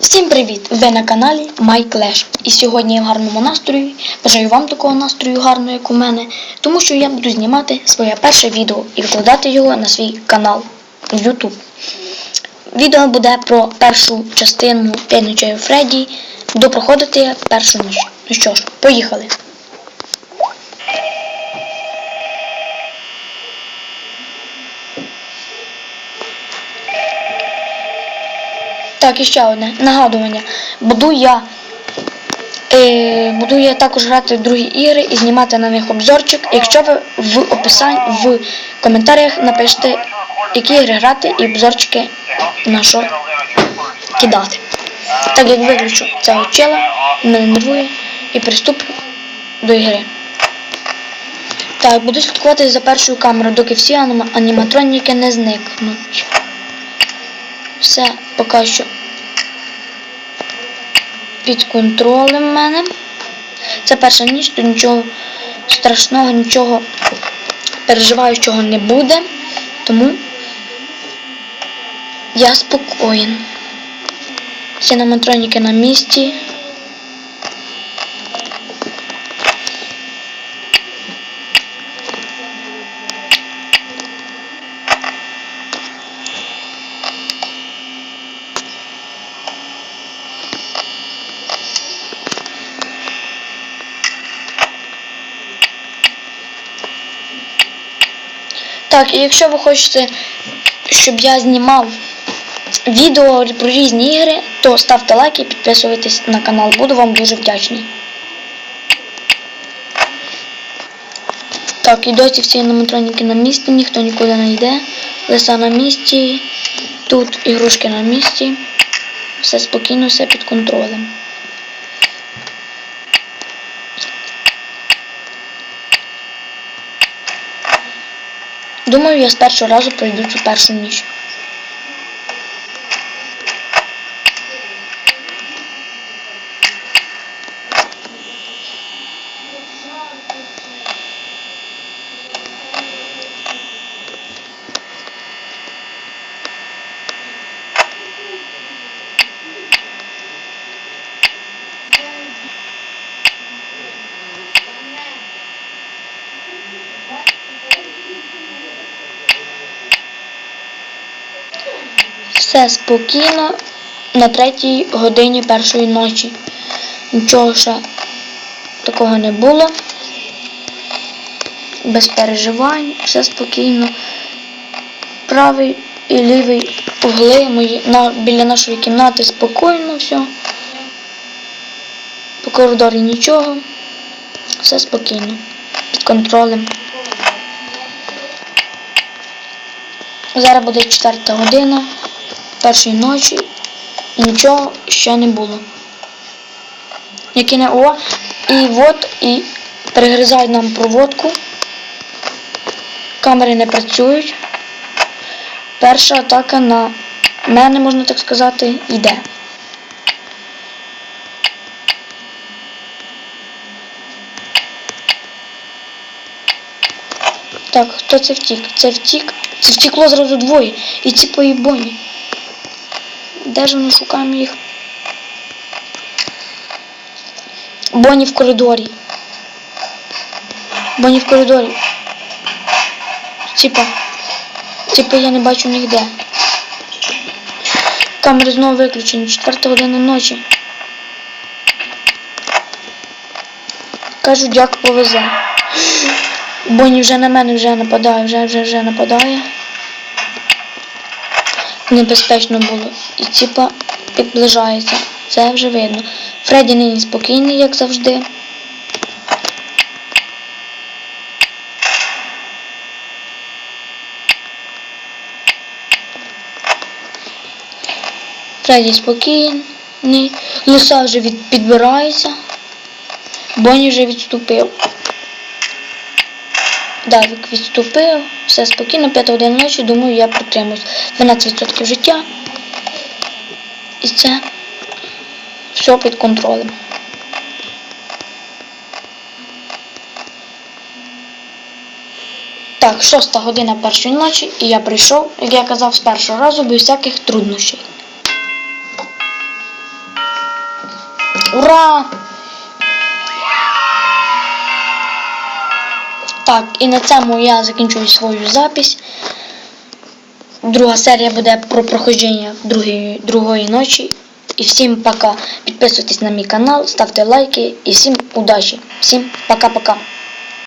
Всім привіт! Ви на каналі MyClash. І сьогодні я в гарному настрої. Бажаю вам такого настрою гарного, як у мене, тому що я буду знімати своє перше відео і викладати його на свій канал в YouTube. Відео буде про першу частину «П'ять Фредді. Буду проходити першу ніч. Ну що ж, поїхали. Так, і ще одне нагадування. Буду я е, буду я також грати в другі ігри і знімати на них обзорчик. Якщо ви в описанні в коментарях напишете, які ігри грати і обзорчики на що кидати. Так як виключу цього чела, мене нервує і приступлю до ігри. Так, буду слідкувати за першою камерою, доки всі аніматроніки не зникнуть. Все поки що під контролем в мене. Це перша ніч, тут нічого страшного, нічого переживаючого не буде. Тому я спокоєн. Всі аніматроніки на місці. Так, і якщо ви хочете, щоб я знімав відео про різні ігри, то ставте лайк і підписуйтесь на канал. Буду вам дуже вдячний. Так, і досі всі аніматроніки на місці, ніхто нікуди не йде. Лиса на місці, тут ігрушки на місці. Все спокійно, все під контролем. Думаю, я з першого разу пройду цю першу ніч. Все спокійно на третій годині першої ночі. Нічого ще такого не було. Без переживань, все спокійно. Правий і лівий угли мої на, біля нашої кімнати спокійно все. По коридорі нічого. Все спокійно. Під контролем. Зараз буде четверта година першої ночі нічого ще не було. Які не о, і от і перегризають нам проводку. Камери не працюють. Перша атака на мене, можна так сказати, йде. Так, хто це втік? Це втік. Це втікло зразу двоє. І ці поїбоні. Де ж вони шукаємо їх? Боні в коридорі. Боні в коридорі. Типа. Типа я не бачу ніде. Камери знову виключені. Четверта година ночі. Кажуть, як повезе. Боні вже на мене вже нападає, вже вже вже нападає. Небезпечно було. І типа підближається. Це вже видно. Фредді нині спокійний, як завжди. Фредді спокійний. Лиса вже від... підбирається. Бонні вже відступив. Давик відступив, все спокійно, 5 годин ночі, думаю, я протримуюсь. 12% життя. І це все під контролем. Так, шоста година першої ночі, і я прийшов, як я казав, з першого разу без всяких труднощів. Ура! Так, і на цьому я закінчую свою запись. Друга серія буде про проходження другої, другої ночі. І всім пока. Підписуйтесь на мій канал, ставте лайки і всім удачі. Всім пока-пока.